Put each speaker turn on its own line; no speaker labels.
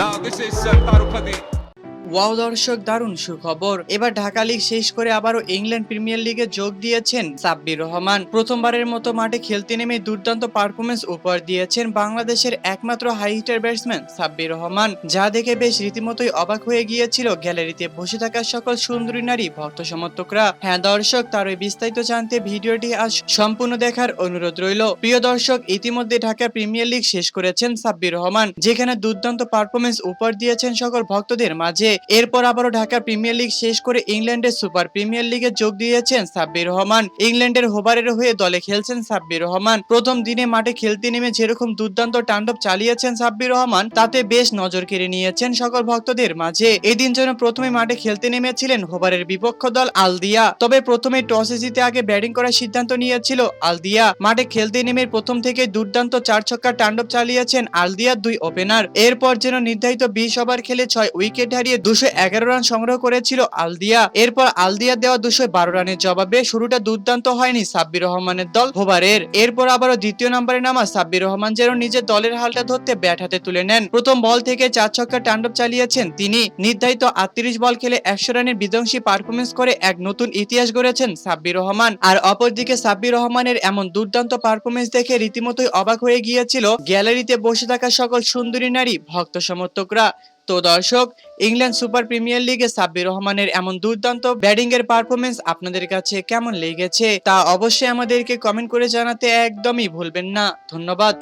Now this is uh, Tarupati.
Wow দর্শক, দারুণ সুখবর। এবার ঢাকা লিগ শেষ করে আবারও ইংল্যান্ড প্রিমিয়ার লিগে যোগ দিয়েছেন সাব্বির রহমান। প্রথমবারের মতো মাঠে খেলতে নেমে দুর্দান্ত পারফরমেন্স উপহার দিয়েছেন বাংলাদেশের একমাত্র high hitter batsman Sabbir Rahman. যা দেখে বেশ রীতিমতোই অবাক হয়ে গিয়েছিল গ্যালারিতে বসে থাকা সকল সুন্দরী নারী ভক্ত সমর্থকরা। হ্যাঁ দর্শক, তার ওই বিস্তারিত জানতে ভিডিওটি আজ সম্পূর্ণ দেখার অনুরোধ রইল। প্রিয় দর্শক, ইতিমধ্যে ঢাকা প্রিমিয়ার লিগ শেষ করেছেন সাব্বির রহমান, যেখানে দুর্দান্ত পারফরমেন্স উপহার দিয়েছেন সকল ভক্তদের মাঝে। এরপর আবারও ঢাকা প্রিমিয়ার লিগ শেষ করে ইংল্যান্ডের সুপার প্রিমিয়ার লিগে যোগ দিয়েছেন সাব্বির রহমান। ইংল্যান্ডের হোবারের হয়ে দলে খেলছেন সাব্বির রহমান। প্রথম দিনে মাঠে খেলতে নেমে যেরকম দুর্দান্ত তাণ্ডব চালিয়েছেন সাব্বির রহমান, তাতে বেশ নজর কেড়ে নিয়েছেন সকল ভক্তদের মাঝে। এদিন যেন প্রথমে মাঠে খেলতে নেমেছিলেন হোবারের বিপক্ষ দল আলদিয়া। তবে প্রথমে টসে জিতে আগে ব্যাটিং করার সিদ্ধান্ত নিয়েছিল আলদিয়া। মাঠে খেলতে নেমে প্রথম থেকে দুর্দান্ত চার ছক্কার তাণ্ডব চালিয়েছেন আলদিয়ার দুই ওপেনার। এরপর যেন নির্ধারিত বিশ ওভার খেলে ছয় উইকেট হারিয়ে দুশো এগারো রান সংগ্রহ করেছিল আলদিয়া। এরপর আলদিয়া দেওয়া দুশো বারো রানের জবাবে শুরুটা দুর্দান্ত হয়নি সাব্বির রহমানের দল হোবারের এরপর আবারও দ্বিতীয় নম্বরে নামা সাব্বির রহমান যেন নিজের দলের হালটা ধরতে ব্যাট হাতে তুলে নেন। প্রথম বল থেকে চার ছক্কার তাণ্ডব চালিয়েছেন তিনি। নির্ধারিত আটত্রিশ বল খেলে একশো রানের বিধ্বংসী পারফরমেন্স করে এক নতুন ইতিহাস গড়েছেন সাব্বির রহমান। আর অপরদিকে সাব্বির রহমানের এমন দুর্দান্ত পারফরমেন্স দেখে রীতিমতোই অবাক হয়ে গিয়েছিল গ্যালারিতে বসে থাকা সকল সুন্দরী নারী, ভক্ত সমর্থকরা। তো দর্শক, ইংল্যান্ড সুপার প্রিমিয়ার লিগে সাব্বির রহমানের এমন দুর্দান্ত ব্যাটিং এর পারফরমেন্স আপনাদের কাছে কেমন লেগেছে তা অবশ্যই আমাদেরকে কমেন্ট করে জানাতে একদমই ভুলবেন না। ধন্যবাদ।